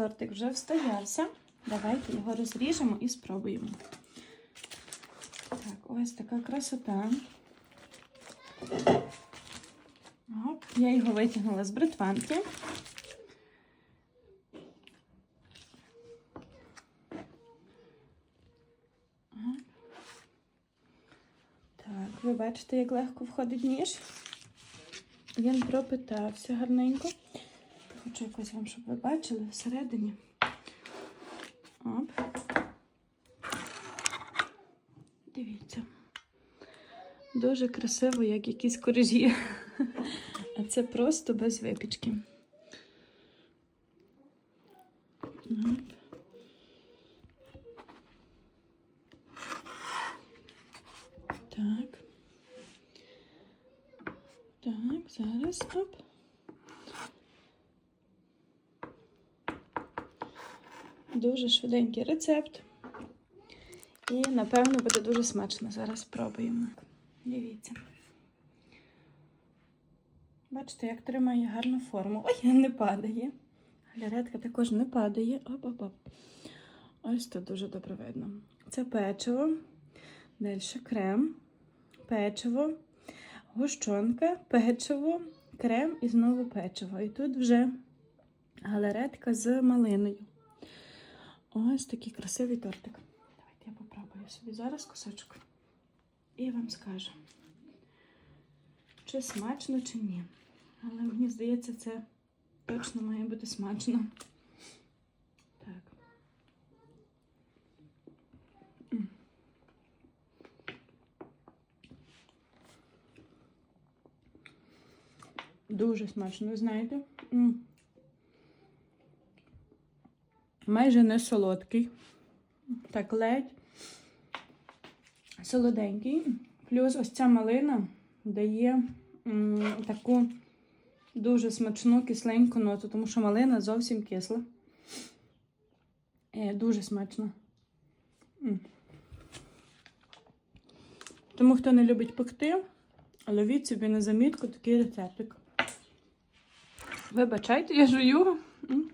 тортик вже встоявся. Давайте його розріжемо і спробуємо. Так, ось така красота. Оп, я його витягнула з бритванки. Так, ви бачите, як легко входить ніж. Він пропитався гарненько. Хочу якось вам, щоб ви бачили всередині. Оп. Дивіться. Дуже красиво, як якісь коржі. А це просто без випічки. Оп. Так. Так, зараз. Оп. Дуже швиденький рецепт. І, напевно, буде дуже смачно. Зараз спробуємо. Дивіться. Бачите, як тримає гарну форму. Ой, не падає. Гляретка також не падає. Оп-оп-оп. Ось тут дуже добре видно. Це печиво, далі крем, печиво, гущонка, печиво, крем і знову печиво. І тут вже галеретка з малиною. Ось такий красивий тортик. Давайте я попробую собі зараз кусочок. І вам скажу, чи смачно, чи ні. Але мені здається, це точно має бути смачно. Так. Дуже смачно, знаєте? М. Майже не солодкий. Так, ледь солоденький. Плюс ось ця малина дає м, таку дуже смачну кисленьку ноту, тому що малина зовсім кисла. Е, дуже смачно. М. Тому, хто не любить пекти, ловіть собі на замітку такий рецептик. Вибачайте, я жую. М.